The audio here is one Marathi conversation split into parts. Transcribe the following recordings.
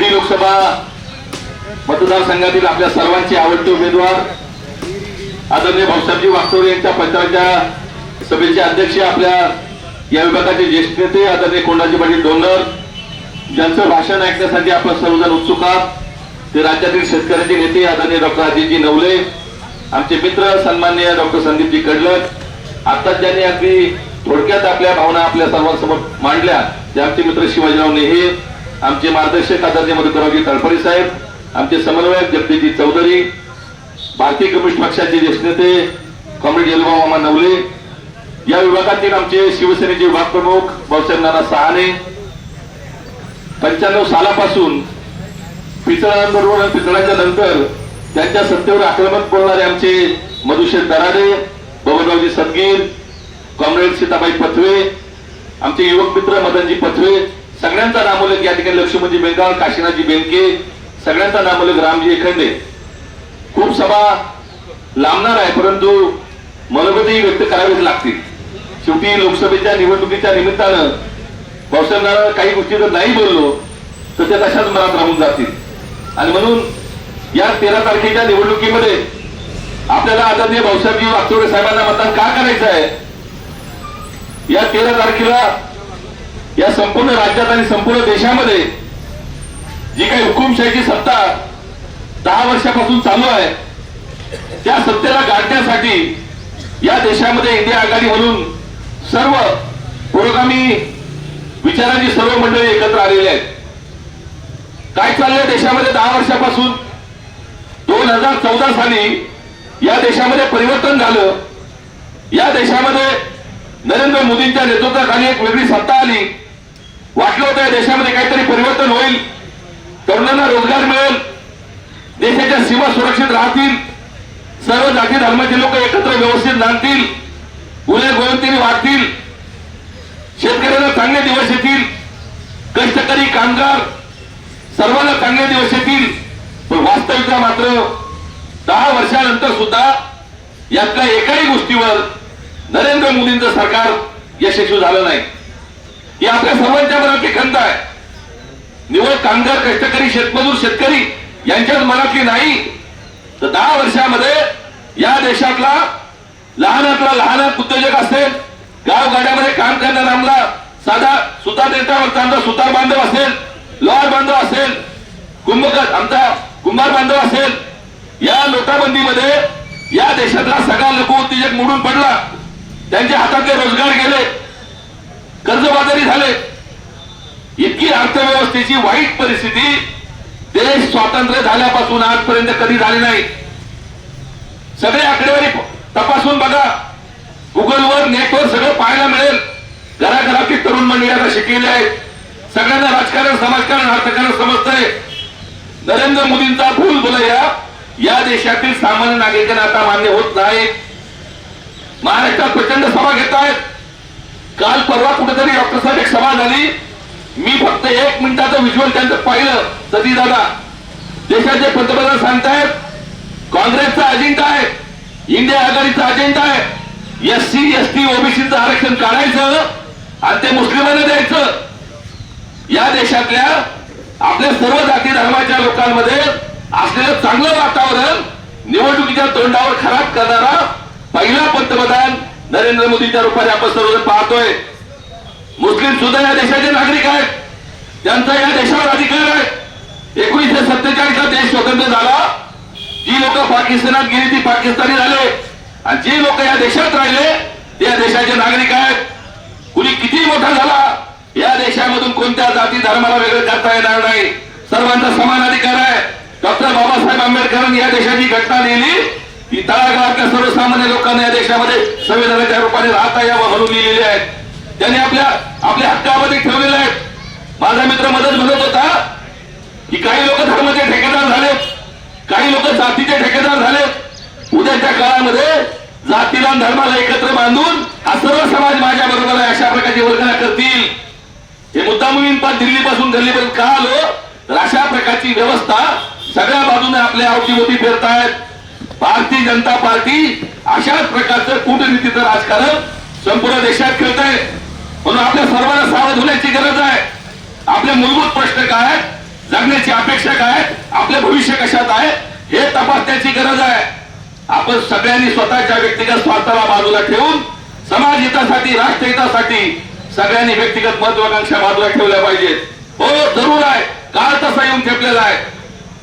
शिर्डी लोकसभा मतदारसंघातील आपल्या सर्वांचे आवडते उमेदवार आदरणीय भाऊसाहेबजी वागचौरे यांच्या पंचायतच्या सभेचे अध्यक्ष आपल्या या विभागाचे ज्येष्ठ नेते आदरणीय कोंडाजी पाटील डोंगर ज्यांचं भाषण ऐकण्यासाठी आपण सर्वजण उत्सुक आहात. ते राज्यातील शेतकऱ्यांचे नेते आदरणीय डॉक्टर अजितजी नवले आमचे मित्र सन्माननीय डॉक्टर संदीपजी कडलक आताच ज्यांनी अगदी थोडक्यात आपल्या भावना आपल्या सर्वांसमोर मांडल्या ते आमचे मित्र शिवाजीराव नेहे आमचे मार्गदर्शक आदरणीय मधुकररावजी तळपडे साहेब आमचे समन्वयक जगदीजी चौधरी भारतीय कम्युनिस्ट पक्षाचे ज्येष्ठ नेते कॉम्रेड येलुबा मामा नवले या विभागातील आमचे शिवसेनेचे विभाग प्रमुख भाऊसाहेब नाना सहाने पंच्याण्णव सालापासून पिचळांबरोबर आणि पिचळाच्या नंतर त्यांच्या सत्तेवर आक्रमक बोलणारे आमचे मधुशेठ दराडे बबनरावजी सदगीर कॉम्रेड सीताबाई पथवे आमचे युवक मित्र मदनजी पथवे सगळ्यांचा नामोलक या ठिकाणी लक्ष्मणजी बेंगाळ काशीनाथजी बेनके सगळ्यांचा नामोलक रामजी एखंडे. खूप सभा लांबणार आहे परंतु मनोगतही व्यक्त करावेच लागतील. शेवटी लोकसभेच्या निवडणुकीच्या निमित्तानं भाऊसाहेब काही गोष्टी जर नाही बोललो तर त्या तशाच मनात राहून जातील. आणि म्हणून या तेरा तारखेच्या निवडणुकीमध्ये आपल्याला आदरणीय भाऊसाहेबजी वागचौरे साहेबांना मतदान का करायचं आहे? या तेरा तारखेला या संपूर्ण राज्यात आणि संपूर्ण देशामध्ये जी काही हुकुमशाहीची सत्ता दहा वर्षापासून चालू आहे त्या सत्तेला गाठण्यासाठी या देशामध्ये इंडिया आघाडी म्हणून सर्व पुरोगामी विचारांची सर्व मंडळी एकत्र आलेली आहेत. काय चाललंय देशामध्ये दहा वर्षापासून? दोन हजार चौदा साली या देशामध्ये परिवर्तन झालं. या देशामध्ये नरेंद्र मोदींच्या नेतृत्वाखाली एक वेगळी सत्ता आली. वाटलं होतं या देशामध्ये काहीतरी परिवर्तन होईल. तरुणांना रोजगार मिळेल. देशाच्या सीमा सुरक्षित राहतील. सर्व जाती धर्माचे लोक एकत्र व्यवस्थित जाणतील गुन्हे गोयंतीने वाढतील. शेतकऱ्यांना चांगले दिवस येतील. कष्टकरी कामगार सर्वांना चांगले दिवस येतील. पण वास्तविकता मात्र दहा वर्षानंतर सुद्धा यातल्या एकाही गोष्टीवर नरेंद्र मोदींचं सरकार यशस्वी झालं नाही. ही आपल्या सर्वांच्या मनातली खंत आहे. निवड कामगार कष्टकरी शेतमजूर शेतकरी यांच्याच मनातली नाही. तर दहा वर्षामध्ये या देशातला लहानातला लहान उद्योजक असेल गावगाड्यामध्ये काम करणारा आमला साधा सुतार नेटावरचा आमचा सुतार बांधव असेल लोहार बांधव असेल कुंभकर आमचा कुंभार बांधव असेल या नोटाबंदीमध्ये या देशातला सगळा लघु उद्योजक मोडून पडला. त्यांच्या हातातले रोजगार गेले. कर्जबाजारी झाले. इतकी अर्थव्यवस्थेची वाईट परिस्थिती देश स्वातंत्र्य झाल्यापासून आजपर्यंत कधी झाली नाही. सगळे आकडेवारी तपासून बघा. गुगलवर नेटवर सगळं पाहायला मिळेल. घराघरातील तरुण मंडळी आता शिकलेले आहेत. सगळ्यांना राजकारण समाजकारण अर्थकारण समजतंय. नरेंद्र मोदींचा भूल बोलया या देशातील सामान्य नागरिकांना आता मान्य होत नाही. महाराष्ट्रात प्रचंड सभा घेत आहेत काल परवा कुठेतरी डॉक्टर साहेब एक सभा झाली. मी फक्त एक मिनिटाचं व्हिज्युअल त्यांचं पाहिलं. सती दादा देशाचे पंतप्रधान सांगतायत काँग्रेसचा अजेंडा आहे इंडिया आघाडीचा अजेंडा आहे. एस सी एस टी ओबीसीचं आरक्षण काढायचं आणि ते मुस्लिमांना द्यायचं. या देशातल्या आपल्या सर्व जाती धर्माच्या लोकांमध्ये असलेलं चांगलं वातावरण निवडणुकीच्या तोंडावर खराब करणारा पहिला पंतप्रधान नरेंद्र मोदीच्या रूपाने आपण सर्वजण पाहतोय. मुस्लिम सुद्धा या देशाचे नागरिक आहेत. त्यांचा या देशावर अधिकार आहे. एकोणीसशे सत्तेचाळीसला देश स्वतंत्र झाला. जी लोक पाकिस्तानात गेली ती पाकिस्तानी झाले. आणि जी लोक या देशात राहिले ते या देशाचे नागरिक आहेत. कुणी किती मोठा झाला या देशामधून कोणत्या जाती धर्माला वेगळं करता येणार नाही. सर्वांचा समान अधिकार आहे. डॉक्टर बाबासाहेब आंबेडकरांनी या देशाची घटना लिहिली. ती तळागाळातल्या सर्वसामान्य लोकांना या देशामध्ये संविधानाच्या रूपाने राहता यावं म्हणून लिहिलेले आहेत. त्यांनी आपल्या आपल्या हक्कामध्ये ठेवलेले आहेत. माझा मित्र मदत म्हणत होता की काही लोक धर्माचे ठेकेदार झाले. काही लोक जातीचे ठेकेदार झाले. उद्याच्या काळामध्ये जातीला धर्माला एकत्र बांधून हा सर्व समाज माझ्या बरोबर आहे अशा प्रकारची वर्गणा करतील. हे मुद्दामून पार दिल्लीपासून गल्लीपर्यंत का आलो? तर अशा प्रकारची व्यवस्था सगळ्या बाजूने आपल्या अवतीभोवती फिरतायत. भारतीय जनता पार्टी अशाच प्रकारचं कूटनीतीचं राजकारण संपूर्ण देशात खेळत आहे म्हणून आपल्या सर्वांना सावध होण्याची गरज आहे. आपले मूलभूत प्रश्न काय आहेत? जगण्याची अपेक्षा काय आपले भविष्य कशात आहे? हे तपासण्याची गरज आहे. आपण सगळ्यांनी स्वतःच्या व्यक्तिगत स्वार्थाला बाजूला ठेवून समाज हितासाठी राष्ट्रहितासाठी सगळ्यांनी व्यक्तिगत महत्वाकांक्षा बाजूला ठेवल्या पाहिजेत. हो जरूर आहे. काळ तसा येऊन ठेपलेला आहे.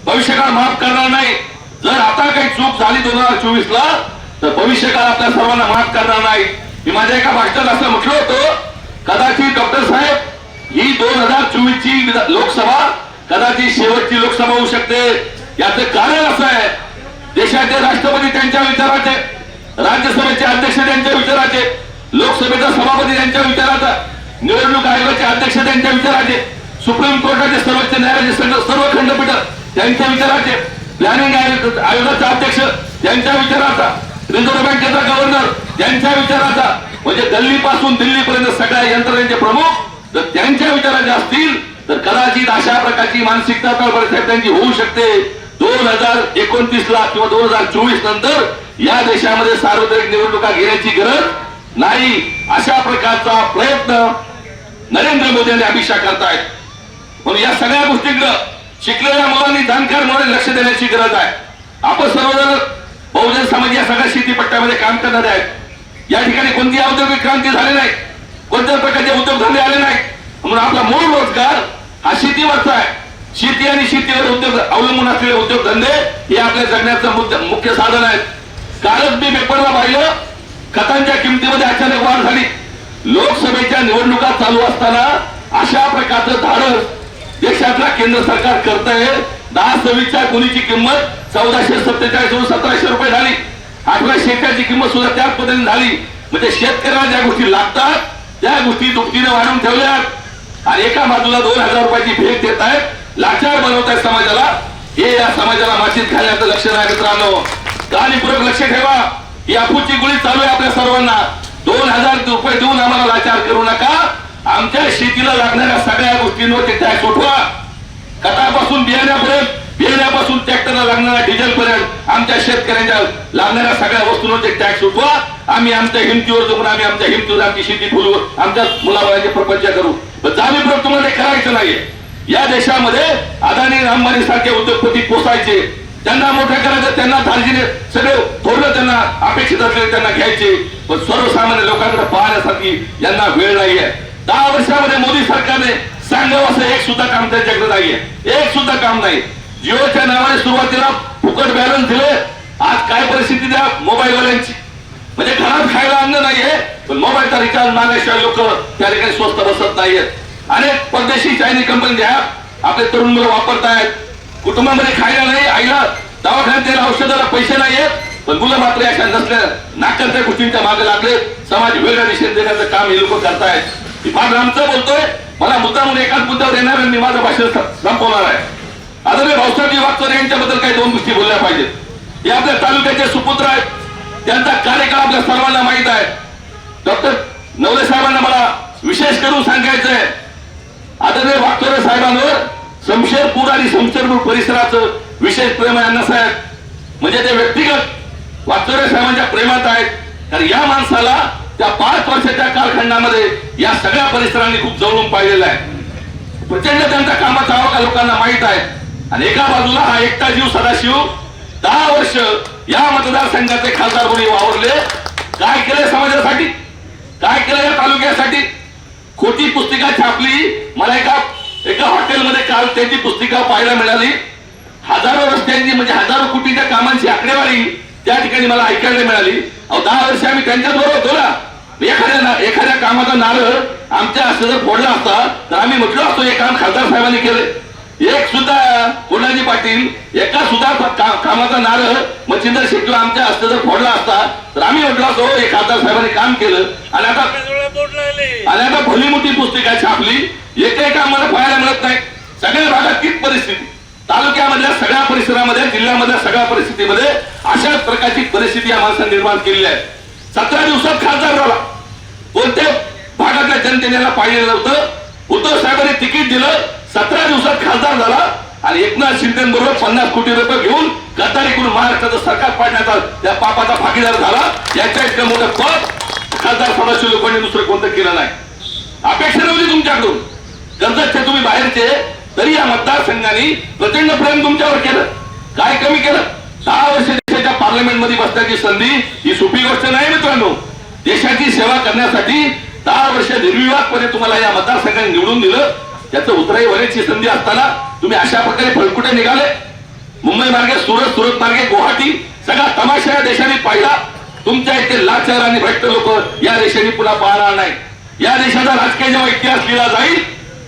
भविष्यकाळ माफ करणार नाही. जर आता काही चूक झाली दोन हजार चोवीस ला तर भविष्यकाळ आपल्या सर्वांना माफ करणार नाही. मी माझ्या एका भाषणात असं म्हटलं होतं कदाचित डॉक्टर साहेब ही दोन हजार चोवीस ची लोकसभा कदाचित शेवटची लोकसभा होऊ शकते. याचं कारण असं आहे देशाचे राष्ट्रपती त्यांच्या विचाराचे राज्यसभेचे अध्यक्ष त्यांच्या विचाराचे लोकसभेचा सभापती त्यांच्या विचाराचा निवडणूक आयोगाचे अध्यक्ष त्यांच्या विचाराचे सुप्रीम कोर्टाचे सर्वोच्च न्यायालयाचे सर्व खंडपीठ त्यांच्या विचाराचे. प्लॅनिंग आयोगाचा अध्यक्ष त्यांच्या विचाराचा रिझर्व्ह बँकेचा गव्हर्नर त्यांच्या विचाराचा म्हणजे दिल्लीपासून दिल्लीपर्यंत सगळ्या यंत्रणेचे प्रमुख जर त्यांच्या विचाराचे असतील तर कदाचित अशा प्रकारची मानसिकता त्यांची होऊ शकते. दोन हजार एकोणतीस ला किंवा दोन हजार चोवीस नंतर या देशामध्ये सार्वत्रिक निवडणुका घेण्याची गरज नाही. अशा प्रकारचा प्रयत्न नरेंद्र मोदी यांनी अभिषा करतायत. म्हणून या सगळ्या गोष्टींकडं शिकलेल्या मुलांनी जाणकार म्हणून लक्ष देण्याची गरज आहे. आपण सर्वजण बहुजन समाज या सगळ्या शेती पट्ट्यामध्ये काम करणारे आहेत. या ठिकाणी कोणती औद्योगिक क्रांती झाली नाही. कोणत्या प्रकारचे उद्योगधंदे आले नाही. म्हणून आपला मूळ रोजगार हा शेतीवरचा आहे. शेती आणि शेतीवर उद्योग अवलंबून असलेले उद्योगधंदे हे आपल्या जगण्याचं मुद्दा- मुख्य साधन आहेत. कालच मी पेपरला पाहिलं खतांच्या किमतीमध्ये अचानक वाढ झाली. लोकसभेच्या निवडणुका चालू असताना अशा प्रकारचं धाडस देशातला केंद्र सरकार करत आहे दहा सव्वीसच्या गुणीची किंमत? चौदाशे सत्तेचाळीस वरून सतराशे रुपये झाली. आठव्या शेताची किंमत सुद्धा त्याच पद्धतीने झाली. म्हणजे शेतकऱ्याला ज्या गोष्टी लागतात त्या गोष्टी दुपटीने वाढवून ठेवल्यात. आणि एका बाजूला दोन हजार रुपयाची भेट देत आहेत. लाचार बनवत आहेत समाजाला. हे या समाजाला माशीत घालण्याचं लक्ष नाही मित्रांनो काळजीपूर्वक लक्ष ठेवा. ही अफूची गोळी चालू आहे आपल्या सर्वांना. दोन हजार रुपये देऊन आम्हाला लाचार करू नका. आमच्या शेतीला लागणाऱ्या सगळ्या गोष्टींवर ते टॅक्स उठवा. खतापासून बियाण्यापर्यंत बियाण्यापासून ट्रॅक्टरला लागणाऱ्या डिझेल पर्यंत आमच्या शेतकऱ्यांच्या लागणाऱ्या सगळ्या वस्तूंवर टॅक्स उठवा. आम्ही आमच्या हिमतीवर जगून आम्ही आमच्या हिमतीवर आमची शेती फुलवू आमच्या मुलाबाळांचे प्रपंच करू. पण जाणीवपूर्वक तुम्हाला ते करायचं नाहीये. या देशामध्ये अदानी अंबानी सारखे उद्योगपती पोसायचे. त्यांना मोठं करायचं त्यांना धार्जिने सगळे थोडं त्यांना अपेक्षित असलेले त्यांना घ्यायचे. पण सर्वसामान्य लोकांकडे पाहण्यासाठी यांना वेळ नाही आहे दहा वर्षामध्ये मोदी सरकारने सांगावं असं एक सुद्धा काम त्यांच्याकडे नाहीये. एक सुद्धा काम नाही. जिओच्या नावाने सुरुवातीला फुकट बॅलन्स दिले. आज काय परिस्थिती द्या? मोबाईल वाल्यांची म्हणजे घरात खायला अन्न नाहीये पण मोबाईलचा रिचार्ज मागल्याशिवाय लोक त्या ठिकाणी स्वस्त बसत नाहीयेत. अनेक परदेशी चायनी कंपनी द्या आपले तरुण मुलं वापरतायत. कुटुंबामध्ये खायला नाही आईला दवाखान्यात द्यायला औषधाला पैसे नाहीयेत पण मुलं मात्र अशा नसल्या नाकारत्या गोष्टींच्या मागे लागले. समाज वेगळ्या दिशेने देण्याचं काम हे लोक करतायत. मी आमचं बोलतोय. मला मुद्दा म्हणून एकाच मुद्द्यावर येणार आणि मी माझं भाषण संपवणार आहे. आदरणीय भाऊसाहेब वागचोरे यांच्याबद्दल काही दोन गोष्टी बोलल्या पाहिजेत. हे आपल्या तालुक्याचे सुपुत्र आहेत. त्यांचा कार्यकाळ आपल्या सर्वांना माहीत आहे. डॉक्टर नवले साहेबांना मला विशेष करून सांगायचं आहे. आदरणीय वागचोरे साहेबांवर शमशेरपूर आणि शमशेरपूर परिसराचं विशेष प्रेम आहे अण्णासाहेब म्हणजे ते व्यक्तिगत वागचोरे साहेबांच्या प्रेमात आहेत. कारण या माणसाला त्या पाच वर्षाच्या कालखंडामध्ये या सगळ्या परिसरांनी खूप जवळून पाहिलेलं आहे. प्रचंड त्यांचा कामाचा आवका लोकांना माहीत आहे. आणि एका बाजूला हा एकटा जीव सदाशिव दहा वर्ष या मतदारसंघाचे खासदार कोणी वावरले. काय केलं समाजासाठी? काय केलं या तालुक्यासाठी? खोटी पुस्तिका छापली. मला एका एका हॉटेलमध्ये काल त्याची पुस्तिका पाहायला मिळाली. हजारो रस्त्यांची म्हणजे हजारो कोटीच्या कामांची आकडेवारी त्या ठिकाणी मला ऐकायला मिळाली. अहो दहा वर्ष आम्ही त्यांच्याच बरोबर होतो ना. एखाद्या ना- एखाद्या कामाचा नारळ आमच्या हस्ते जर फोडला असता तर आम्ही म्हटलो असतो हे काम खासदार साहेबांनी केलं एक सुद्धा कोणाजी पाटील एका सुद्धा कामाचा नारळ मच्छिंदर शेट्टी आमच्या हस्ते जर फोडला असता तर आम्ही म्हटलो असतो हे खासदार साहेबांनी काम केलं. आणि आता आणि आता भली मोठी पुस्तिका छापली. एकही काम मला पाहायला मिळत नाही. सगळ्या भागात तीच परिस्थिती. तालुक्यामधल्या सगळ्या परिसरामध्ये जिल्ह्यामधल्या सगळ्या परिस्थितीमध्ये अशाच प्रकारची परिस्थिती या माणसाने निर्माण केलेली आहे. सतरा दिवसात खासदार झाला. कोणत्या भागातल्या जनतेने पाहिलेलं नव्हतं? उद्धव साहेबांनी तिकीट दिलं सतरा दिवसात खासदार झाला आणि एकनाथ शिंदे बरोबर पन्नास कोटी रुपये घेऊन गद्दारी करून महाराष्ट्राचं सरकार पाडण्याचा त्या पापाचा भागीदार झाला. याच्या इतकं मोठं पद खासदार सदाशिव लोकांनी दुसरं कोणतं केलं नाही. अपेक्षा नव्हती तुमच्याकडून. कर्जतचे तुम्ही बाहेरचे तरी या मतदारसंघाने प्रचंड प्रेम तुमच्यावर केलं. काय कमी केलं? दहा वर्ष देशाच्या पार्लमेंटमध्ये बसण्याची संधी ही सोपी गोष्ट नाही मित्रांनो. देशाची सेवा करण्यासाठी दहा वर्ष निर्विवादपणे तुम्हाला या मतदारसंघाने निवडून दिलं. त्याचं उतराई होण्याची संधी असताना तुम्ही अशा प्रकारे फळकुटे निघाले. मुंबई मार्गे सुरत सुरत मार्गे गुवाहाटी सगळा तमाशा या देशाने पाहिला. तुमच्या इथे लाचार आणि भ्रष्ट लोक या देशाने पुन्हा पाहणार नाही या देशाचा राजकीय जेव्हा इतिहास लिहिला जाईल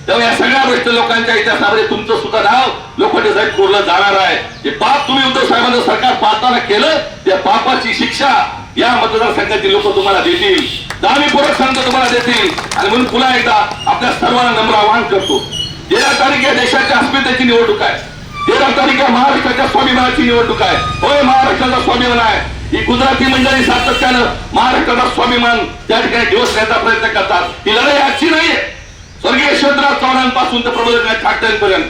तेव्हा या सगळ्या भ्रष्ट लोकांच्या इतिहासामध्ये तुमचं सुद्धा नाव लोखंडे साहेब कोरलं जाणार आहे. जे पाप तुम्ही उद्धव साहेबांचं सरकार पाहताना केलं त्या पापाची शिक्षा या मतदारसंघातील लोक तुम्हाला देतील. जाणीवपूर्वक सांगतो तुम्हाला देतील. आणि म्हणून पुन्हा एकदा आपल्या सर्वांना नम्र आवाहन करतो. तेरा तारीख या देशाच्या अस्मितेची निवडणूक आहे. तेरा तारीख या महाराष्ट्राच्या स्वाभिमानाची निवडणूक आहे. होय महाराष्ट्राचा स्वाभिमान आहे. ही गुजराती मंडळी सातत्यानं महाराष्ट्राचा स्वाभिमान त्या ठिकाणी दिवसण्याचा प्रयत्न करतात. ही लढाई आजची नाहीये. स्वर्गीय यशवंतराव चव्हाणांपासून तर प्रबोधनाथ ठाकरेंपर्यंत.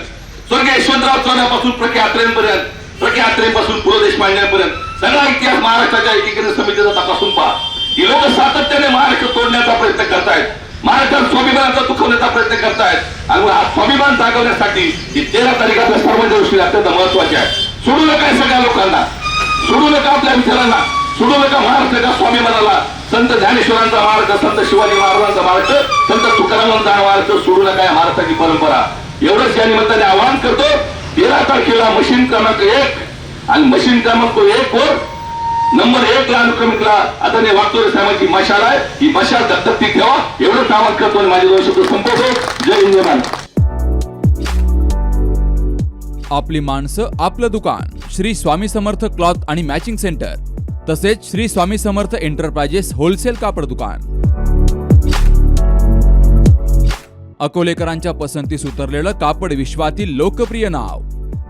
स्वर्गीय यशवंतराव चव्हाणापासून प्रके आत्रेंपर्यंत. प्रके आत्रेंपासून पुरो देशपांड्यांपर्यंत. सगळा इतिहास महाराष्ट्राच्या एकीकरण समितीचा तपासून पहा. ही लोक सातत्याने महाराष्ट्र तोडण्याचा प्रयत्न करतायत महाराष्ट्रात स्वाभिमानाचा दुखवण्याचा प्रयत्न करतायत आणि हा स्वाभिमान जागवण्यासाठी ही तेरा तारीखाचा सर्व सर्वांच्या दृष्टीने अत्यंत महत्त्वाचे आहे. सोडू नका सगळ्या लोकांना. सोडू नका आपल्या विचारांना सोडू नका महाराष्ट्राच्या स्वाभिमानाला. संत ज्ञानेश्वरांचा महाराष्ट्र संत शिवाजी महाराजांचा महाराष्ट्र संत तुकारामांचा महाराष्ट्र सोडू नका या महाराष्ट्राची परंपरा. एवढंच या निमित्ताने आवाहन करतो तेरा तारखेला मशीन क्रमांक एक आणि मशीन क्रमांक एक वर नंबर एक ला अनुक्रमिकला आता ने वागतोरे साहेबांची मशाल आहे. ही मशाल दत्तक ठेवा. एवढं आवाहन करतो माझे दोन शब्द संपवतो. जय हिंद आपली माणसं आपलं दुकान. श्री स्वामी समर्थ क्लॉथ आणि मॅचिंग सेंटर तसेच श्री स्वामी समर्थ एंटरप्राइजेस होलसेल कापड दुकान. अकोलेकरांच्या पसंतीस उतरलेलं कापड विश्वातील लोकप्रिय नाव.